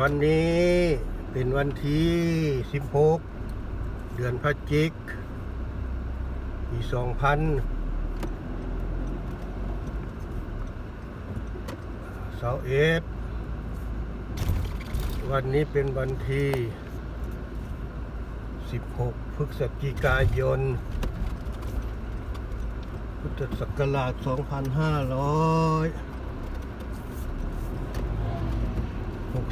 วันนี้เป็นวันที่ 16 เดือนพฤศจิกปี2000เสาเอ็ดวันนี้เป็นวันที่ 16 พฤศจิกายน พุทธศักราช 2500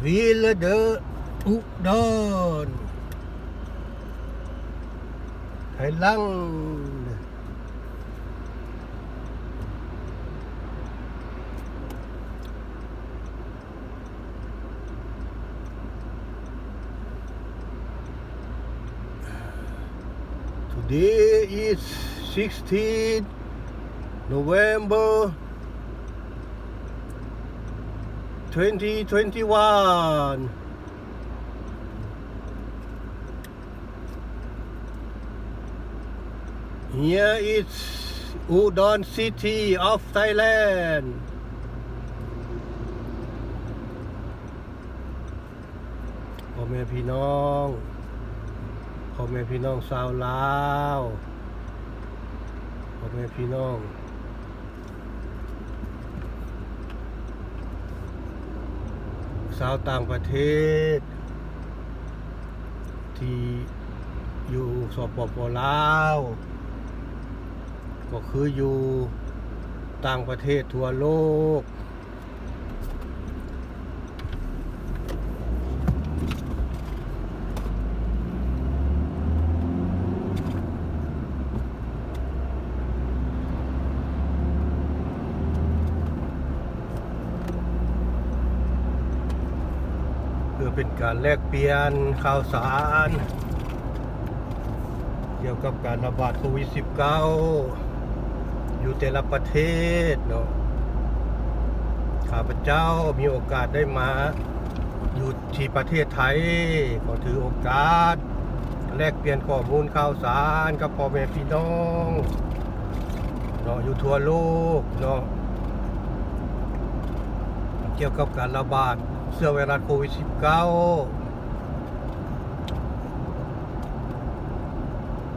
Villa de Udon Thailand Today is 16 November 2021 Here is Udon City of Thailand พ่อแม่พี่น้องพ่อแม่พี่น้องชาวลาวพ่อแม่พี่น้อง ชาวต่างประเทศ ที่อยู่สปปลาว ก็คืออยู่ต่างประเทศทั่วโลก เพื่อเป็น การแลกเปลี่ยนข่าวสาร เกี่ยวกับการระบาดโควิด -19 อยู่แต่ละประเทศเนาะข้าพเจ้ามีโอกาสได้มาอยู่ที่ประเทศไทยก็ถือโอกาส แลกเปลี่ยนข้อมูลข่าวสารกับพ่อแม่พี่น้องเนาะอยู่ทั่วโลกเนาะเกี่ยวกับการระบาด เชื้อไวรัสโควิด -19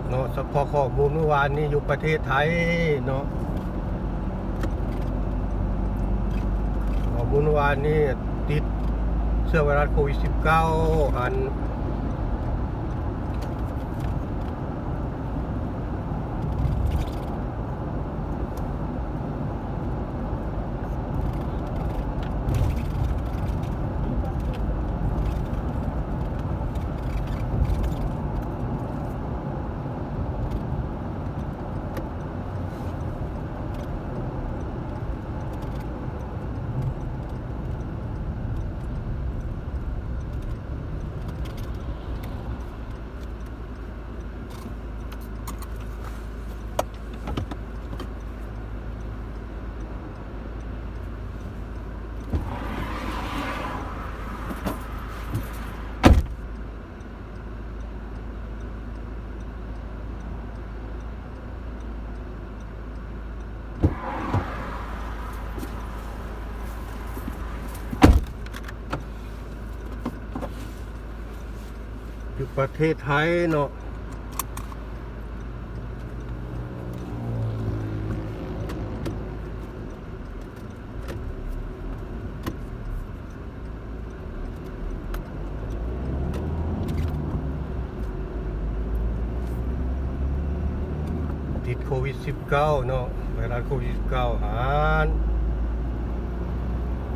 เนาะสพาะข้อมูลเมื่อวานนี้อยู่ประเทศไทยเนาะข้อมูลเมื่อวานนี้ติดเชื้อไวรัสโควิด -19 อัน ประเทศไทยเนาะติดโควิด -19 เนาะไวรัสโควิด -19 หาร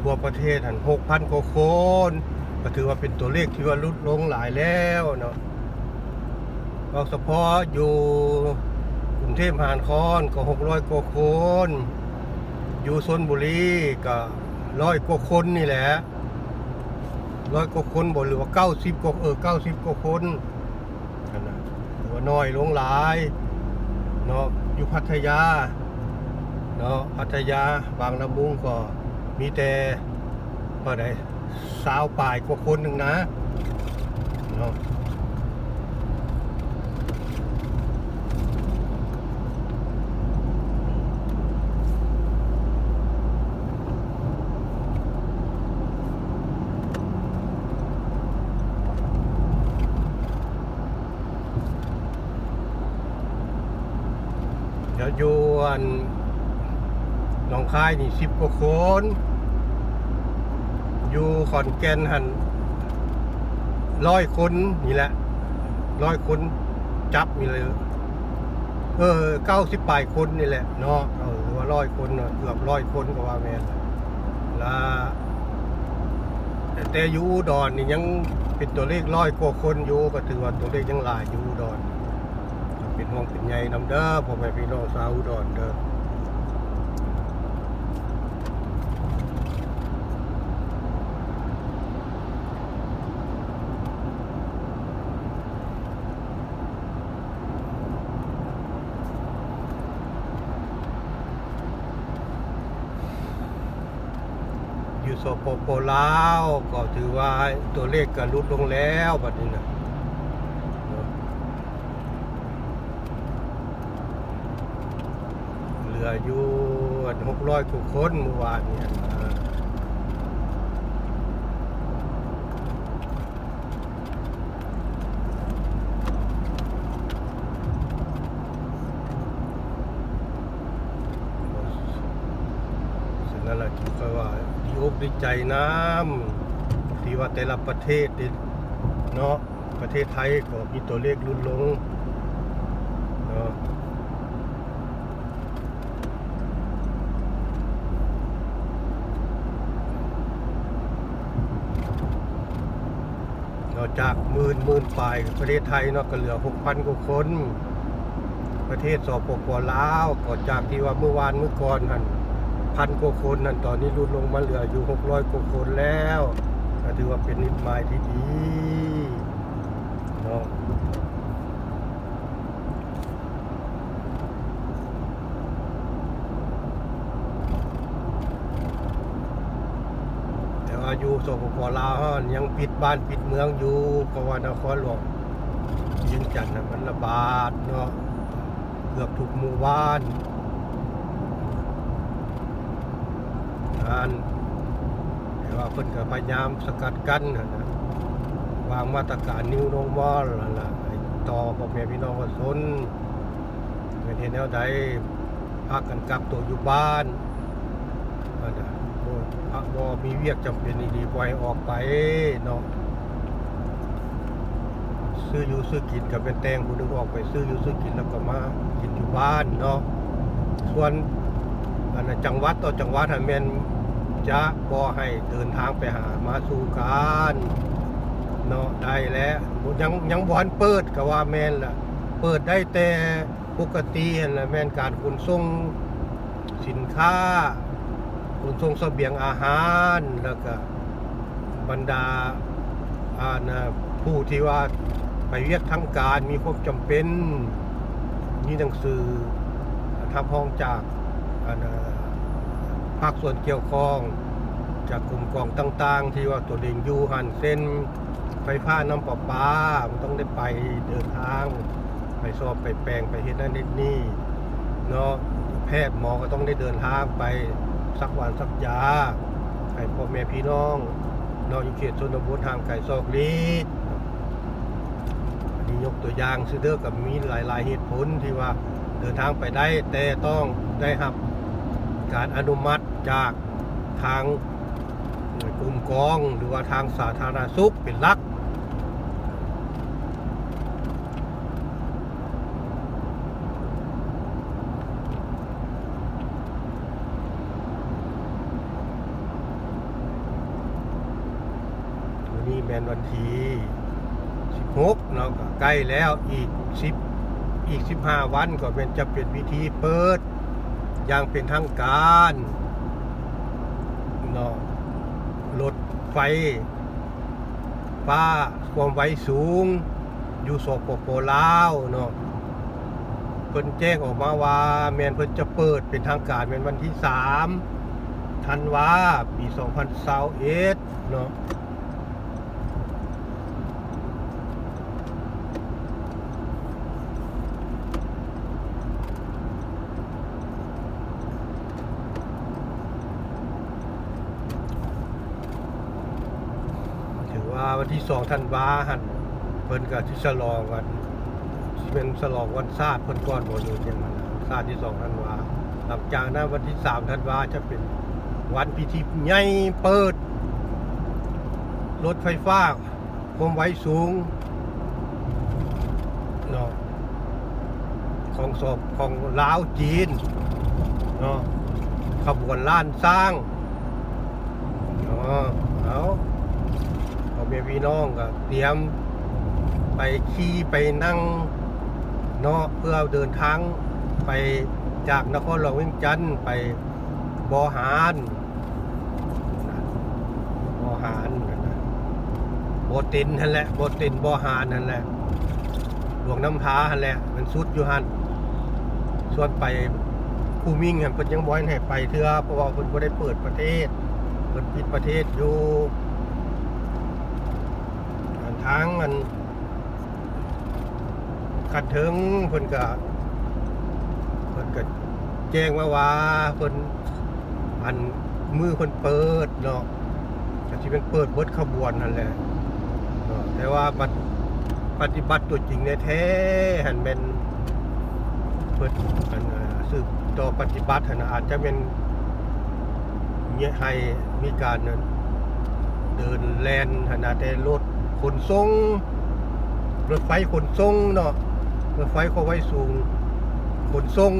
ทั่วประเทศหัน6,000 กว่าคน ก็ถือว่าเป็นตัวเลขที่ว่าลดลงหลายแล้วเนาะก็เฉพาะอยู่กรุงเทพมหานครก็600กว่าคน อยู่ชนบุรีก็ร้อยกว่าคนนี่แหละร้อยกว่าคนบ่หรือว่าเก้าสิบกว่าเออเก้าสิบกว่าคนนั่นนะถือว่าน้อยลงหลายเนาะอยู่พัทยาเนาะพัทยาบางละมุงก็มีแต่ว่าได สาวปลายกว่าคนหนึ่งนะเนาะเดี๋ยวอยู่อันหนองคายนี่สิบกว่าคน อยู่ขอนแก่นหันร้อยคนนี่แหละร้อยคนจับนี่เลย เออเก้าสิบปลายคนนี่แหละเนาะเออว่าร้อยคนเนาะเกือบร้อยคนก็ว่าแม่นล้แต่อยู่อุดรนี่ยังเป็นตัวเลขร้อยกว่าคนอยู่ก็ถือว่าตัวเลขยังหลายอยู่อุดรเป็นห่วงเป็นใยนำเด้อพ่อแม่พี่น้องชาวอุดรเด้อ สปปลาวก็ถือว่าตัวเลขก็ลดลงแล้วบัดนี้นะเหลืออยู่หกร้อยกว่าคนเมื่อวานเนี่ยเออฉะนั้นแหละที่ค่อยว่า ดีอกดีใจน้ำที่ว่าแต่ละประเทศเนาะประเทศไทยก็มีตัวเลขลดลงเนาะนอจากหมื่นหมื่นฝ่ายประเทศไทยเนาะก็เหลือหกพันกว่าคน ประเทศสปปลาวก็จากที่ว่าเมื่อวานเมื่อก่อนนั่น พันกว่าคนนั่นตอนนี้ลดลงมาเหลืออยู่หกร้อยกว่าคนแล้วก็ถือว่าเป็นนิดหมายที่ดีเนาะแต่ว่าอยู่สปปลาวเรายังปิดบ้านปิดเมืองอยู่เพราะว่านครหลวงยังจันทน์น่ะมันระบาดเนาะเกือบทุกหมู่บ้าน อันแต่ว่าเพิ่นก็พยายามสกัดกั้นนั่นะวางมาตรการนิวโนมอลนะต่อพ่อแม่พี่น้องประชาชนเป็นเห็นแนวใดพากันกักตัวอยู่บ้านนะพักบ่มีเวียกจำเป็นดีๆปล่อยออกไปเนาะซื้ออยู่ซื้อกินกับเป็นแตงผู้นึงออกไปซื้ออยู่ซื้อกินแล้วก็มากินอยู่บ้านเนาะส่วน อันจังหวัดต่อจังหวัดแม่นจะบ่ให้เดินทางไปหามาสู่การเนาะได้แล้วยังยังบ่ทันเปิดก็ว่าแม่นล่ะ เปิดได้แต่ปกติหั่นล่ะแม่นการขนส่งสินค้าขนส่งเสบียงอาหารแล้วก็บรรดาอ่านะผู้ที่ว่าไปเรียกทั้งการมีความจำเป็นมีหนังสือทับห้องจากอ่านะ ภาคส่วนเกี่ยวข้อง จากกลุ่มกองต่าง ๆ ที่ว่าตัวเองอยู่หันเส้นไฟฟ้าน้ำประปามันต้องได้ไปเดินทาง ไปสอบไปแปลงไปเฮ็ดนั่นเฮ็ดนี่เนาะแพทย์หมอก็ต้องได้เดินทางไปสักวันสักยาให้พ่อแม่พี่น้องนอกอยู่เขตชนบททางไก่ซอกลีดอันนี้ยกตัวอย่างซื้อเด้อกับมีหลาย ๆ เหตุผลที่ว่าเดินทางไปได้แต่ต้องได้รับ การอนุมัติจากทางกลุ่มกองหรือว่าทางสาธารณสุขเป็นหลักวันนี้แมนวันที่ 16เนาะก็ใกล้แล้วอีก 10 อีก 15 วันก็เป็นจะเป็นพิธีเปิด อย่างเป็นทางการเนาะรถไฟฟ้าความไวสูง อยู่สปปลาวเนาะเพิ่นแจ้งออกมาว่าแมนเพิ่นจะเปิดเป็นทางการเป็นวันที่3ธันวาปี2021เนาะ ถือว่าวันที่ สองธันวาหันเพิ่นก็ที่ฉลองกันที่เป็นฉลองวันชาติเพิ่นก่อนบ่อยู่เชียงมันนะชาติที่สองธันวาหลังจากนั้นวันที่สามธันวาจะเป็นวันพิธีใหญ่เปิด รถไฟฟ้าความไวสูงเนาะของสอบของลาวจีนเนาะขบวนล้านสร้างเนาะเอา เมียพี่น้องก็เตรียมไปขี่ไปนั่งเนาะเพื่อเดินทางไปจากนครหลวงเวียงจันทน์ไปบอหารนบอหารนั่นนะโบตินนั่นแหละโบตินบอหารนั่นแหละ หลวงน้ำพาหันแหละมันสุดอยู่หันส่วนไปคูมิ่งหันเพิ่นยังบ่ให้ให้ไปเทื่อเพราะว่าเพิ่นบ่ได้เปิดประเทศเพิ่นปิดประเทศอยู่ ทางมันคันถึงเพิ่นก็เพิ่นก็แจ้งมาว่าเพิ่นอันมือเพิ่นเปิดเนาะก็สิเป็นเปิดเบิดขบวนนั่นแหละแต่ว่าปฏิบัติตัวจริงในแท้หันเป็นเปิดอันเอ่อสืบต่อปฏิบัติหันอาจจะเป็นเนี่ยให้มีการเดินแลนขนาดแต่รถ นส่งรถไฟขนส่งเนาะรถไฟเขาไว้สูงขนส่ง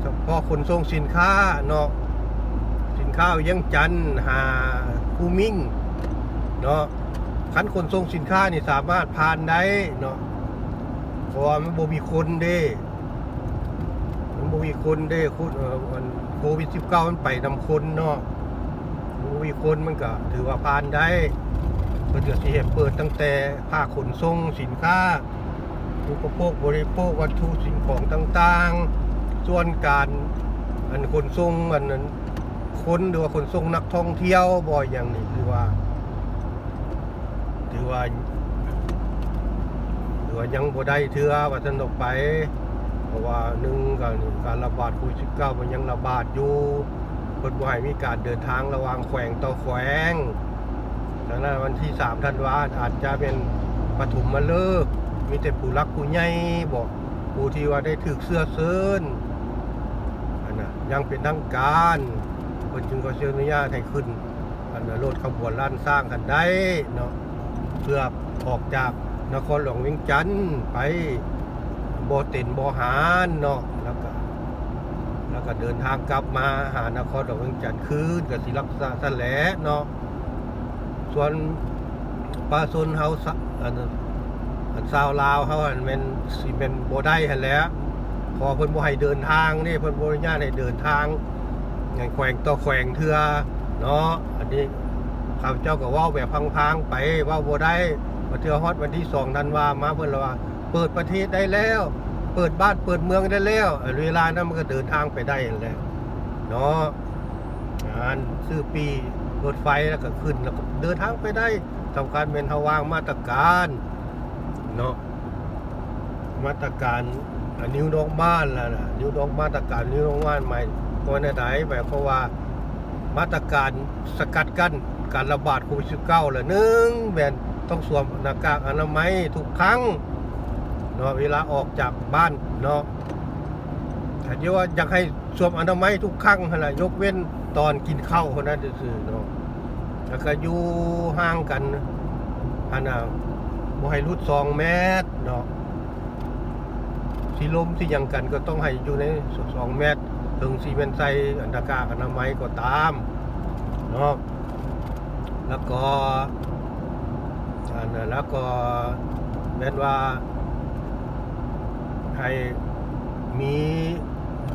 เฉพาะขนส่งสินค้าเนาะสินค้ายังจันหาคูมิ่งเนาะคันขนส่งสินค้านี่สามารถผ่านได้เนาะเพราะว่ามันบ่มีคนเด้มันบ่มีคนเด้คุณเออโควิด19มันไปนำคนเนาะบ่มีคนมันก็ถือว่าผ่านได้ เพิ่นก็สิเฮ็ดเปิดตั้งแต่ภาคขนส่งสินค้าอุปโภคบริโภควัตถุสิ่งของต่างๆ ส่วนการอันขนส่งอันนั้นคนหรือว่าขนส่งนักท่องเที่ยวบ่อยอย่างนี้คือว่าถือว่าถือว่ายังบ่ได้เทื่อว่าซั่นออกไป เพราะว่าหนึ่งการการระบาดโควิด19มันยังระบาดอยู่เพิ่นบ่ให้มีการเดินทางระหว่างแขวงต่อแขวง ดังนั้นวันที่3ธันวาอาจจะเป็นปฐมมาฤกษ์มีแต่ผู้รักผู้ใหญ่บอกผู้ที่ว่าได้ถึกเสื้อเซินอันน่ะยังเป็นทางการเพิ่นจึงก็เชิญอนุญาตให้ขึ้นอันนั้นรถขบวนล้านสร้างกันได้เนาะเพื่อออกจากนครหลวงเวียงจันทน์ไปบอเต็นบอหารเนาะแล้วก็แล้วก็เดินทางกลับมาหานครหลวงเวียงจันทน์คืนกับศิลักษาแหลเนาะ ส่วนปลาซุนเฮาอันอันซาวลาวเฮาอันเป็นสิเป็นบ่ได้หันแหล้วพอเพิ่นบ่ให้เดินทางนี่เพิ่นบ่อนุญาตให้เดินทางอย่างแขวงต่อแขวงเทื่อเนาะอันนี้ข้าพเจ้าก็เว่าแบบพังๆไปเว่าบ่ได้มาเทื่อฮอดวันที่สองธันวามาเพิ่นว่า เปิดประเทศได้แล้ว เปิดบ้านเปิดเมืองได้แล้วเวลานั้นมันก็เดินทางไปได้แล้วเนาะงานซื้อปี รถไฟแล้วก็ขึ้นแล้วก็เดินทางไปได้สำคัญเป็นเฮาวางมาตรการเนาะมาตรการอนิ้วดอกบ้านล่ะนะนิ้วดอกมาตรการนิ้วดอกบ้านใหม่วันไหนหมายความว่ามาตรการสกัดกั้นการระบาดโควิด19ละหนึ่งแม่นต้องสวมหน้ากากอนามัยทุกครั้งเนาะเวลาออกจากบ้านเนาะแต่เดี๋ยวว่าอยากให้สวมอนามัยทุกครั้งหั่นล่ะยกเว้น ตอนกินข้าวเท่านั้นซื่อๆเนาะแล้วก็อยู่ห่างกันอันน่ะบ่ให้รุด2เมตรเนาะสิลมสิยังกันก็ต้องให้อยู่ใน2เมตร ถึงซีเมนใส่อันตากาอนามัยก็ตามเนาะแล้วก็อันนั้นแล้วก็แม้นว่าให้มี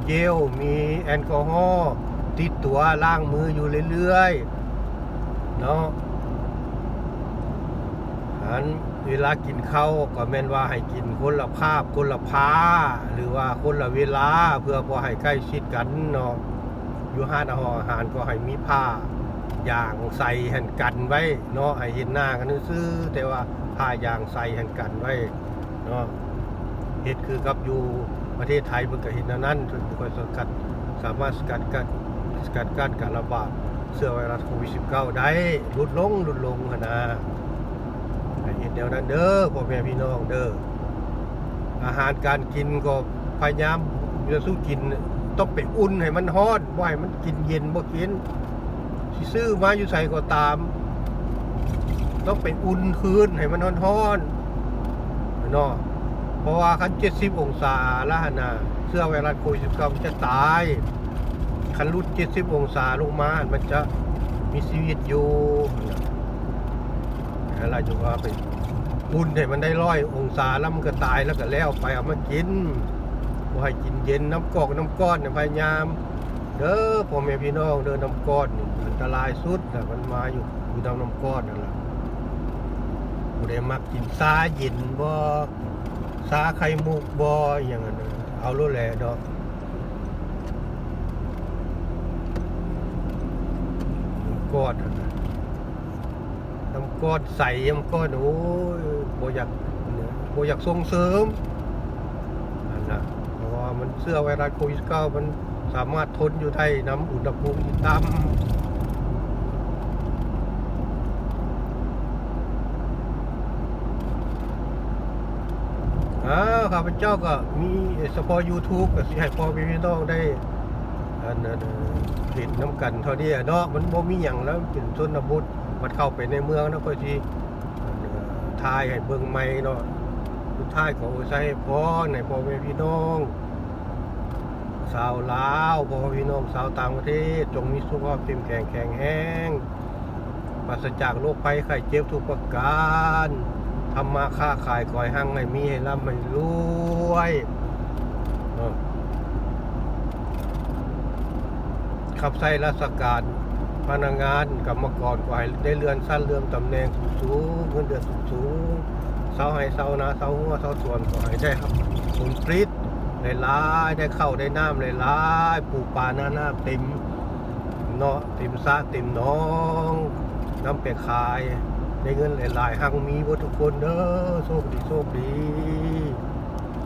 เจลมีแอลกอฮอล์ ติดตัวล้างมืออยู่เรื่อยๆ เนาะอันเวลากินข้าวก็แม่นว่าให้กินคนละภาพคนละพาหรือว่าคนละเวลาเพื่อบ่ให้ใกล้ชิดกันเนาะอยู่ห้านอาหารก็ให้มีผ้าอย่างใส่หันกันไว้เนาะให้เห็นหน้ากันซื่อแต่ว่าผ้าอย่างใส่หันกันไว้เนาะเฮ็ดคือกับอยู่ประเทศไทยเพิ่นก็เฮ็นนั้นจนค่อยสกัดสามารถสกัดกัน สกัดกั้นการระบาดเชื้อไวรัสโควิด -19 ได้ลดลงลดลงหั่นนะให้เห็นแนวนั้นเด้อพ่อแม่พี่น้องเด้ออาหารการกินก็พยายามจะสู้กินต้องไปอุ่นให้มันฮอนบ่ให้มันกินเย็นบ่กินสิซื้อมาอยู่ใส่ก็ตาม ต้องไปอุ่นคืนให้มันฮ้อนเนาะเพราะว่าคัน70องศาละหนน่ะเสื้อไวรัสโควิด19มันจะตาย คันรุด70องศาลงมามันจะมีชีวิตอยู่นั่นล่ะอะไรจะว่าไปอุ่นให้มันได้ร้อยองศาแล้วมันก็ตายแล้วก็แล้วไปเอามากินบ่ให้กินเย็นน้ำกอกน้ำก้อนเนี่ยพยายามเด้อพ่อแม่พี่น้องเด้อน้ำก้อนนี่อันตรายสุดแต่มันมาอยู่อยู่ตามน้ำก้อนนั่นแหละผู้ใดมักกินซาเย็นบ่ซาไข่มุกบ่อย่างนั้นน่ะเอาโลดแหละดอกน้ำ กอนนั่นน่ะน้ำก้อนใสน้ำก้อนโอ้ยบอยากบอยากส่งเสริมอันนะเพราะว่ามันเสื้อไวรัสโควิด19มันสามารถทนอยู่ได้น้ำอุณหภูมิต่ำอ้าวข้าพเจ้าก็มีเฉพาะ YouTube ก็สิให้พ่อพี่น้องได้ อันนั้นเอ่อเห็นน้ำกันเท่านี้อะเนาะมันบ่มีหยังแล้วเป็นชนบทมันเข้าไปในเมืองแล้วก็สิทายให้เบิ่งใหม่เนาะสุดท้ายขอใช้พรในพ่อแม่พี่น้องชาวลาวพ่อแม่พี่น้องชาวต่างประเทศ จงมีสุขภาพเข้มแข็งแข็งแรงปราศจากโรคภัยไข้เจ็บทุกประการทำมาค้าขายขอให้หั่งให้มีให้ร่ำให้รวยเนาะ ขับใส่ราชการพนักงานกรรมกรก็ให้ได้เลื่อนสั้นเลื่อนตำแหน่งสูงๆเงินเดือนสูงๆเสาให้เสานาเสาหัวเสาส่วนก็ให้ได้ครับผลผลิตได้ลายได้เข้าได้น้ำได้ลายปลูกป่าหน้าหน้าเต็มเนาะเต็มสระเต็มน้องน้ำไปขายได้เงินหลายๆหังมีหมดทุกคนเด้อโชคดีโชคดี